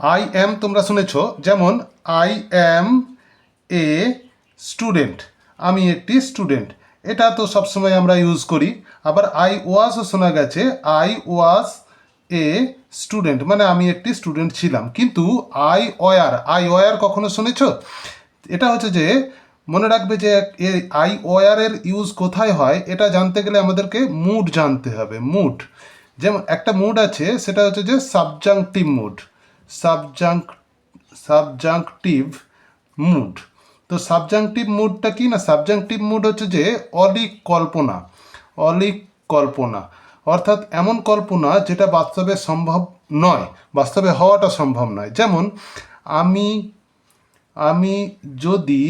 I am তোমরা শুনেছ, যেমন আই এম এ স্টুডেন্ট আমি একটি স্টুডেন্ট এটা তো সবসময় আমরা ইউজ করি। আবার আই ওয়াজও শোনা গেছে। আই ওয়াজ এ স্টুডেন্ট মানে আমি একটি স্টুডেন্ট ছিলাম। কিন্তু আই ওয়ার আই ওয়ার কখনো শুনেছ? এটা হচ্ছে যে, মনে রাখবে যে আই ওয়ারের ইউজ কোথায় হয়, এটা জানতে গেলে আমাদেরকে মুড জানতে হবে। মুড যেমন, একটা মুড আছে, সেটা হচ্ছে যে সাবজাংটিভ মুড সাবজাংক সাবজাংটিভ মুড তো সাবজাংটিভ মুডটা কি না? সাবজাংটিভ মুড হচ্ছে যে অলিক কল্পনা অলিক কল্পনা অর্থাৎ এমন কল্পনা যেটা বাস্তবে সম্ভব নয়, বাস্তবে হওয়াটা সম্ভব নয়। যেমন, আমি আমি যদি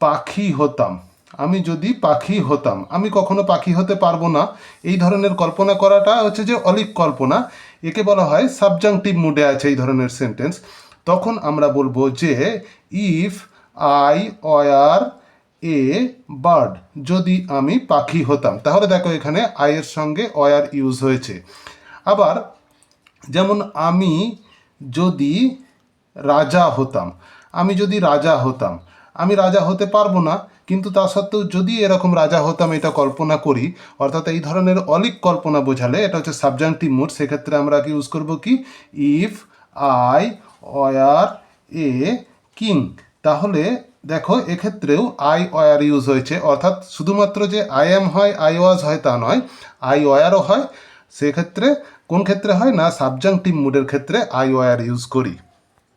পাখি হতাম, আমি যদি পাখি হতাম, আমি কখনো পাখি হতে পারব না। এই ধরনের কল্পনা করাটা হচ্ছে যে অলিক কল্পনা একে বলা হয় সাবজাংটিভ মুডে আছে এই ধরনের সেন্টেন্স তখন আমরা বলব যে if I were a bird যদি আমি পাখি হতাম। তাহলে দেখো এখানে আয়ের সঙ্গে অয়ার ইউজ হয়েছে। আবার, যেমন আমি যদি রাজা হতাম, আমি যদি রাজা হতাম আমি রাজা হতে পারব না, কিন্তু তা সত্ত্বেও যদি এরকম রাজা হতাম, এটা কল্পনা করি। অর্থাৎ এই ধরনের অলিক কল্পনা বোঝালে, এটা হচ্ছে সাবজাংটিভ মুড সেক্ষেত্রে আমরা কি ইউজ করব কি? If I were a king তাহলে দেখো, এক্ষেত্রেও আই ওয়ার ইউজ হয়েছে। অর্থাৎ শুধুমাত্র যে আই এম হয় আই ওয়াজ হয়, তা নয়। আই ওয়ারও হয়, সেক্ষেত্রে কোন ক্ষেত্রে হয় না? সাবজাংটিভ মুডের ক্ষেত্রে আই ওয়ার ইউজ করি।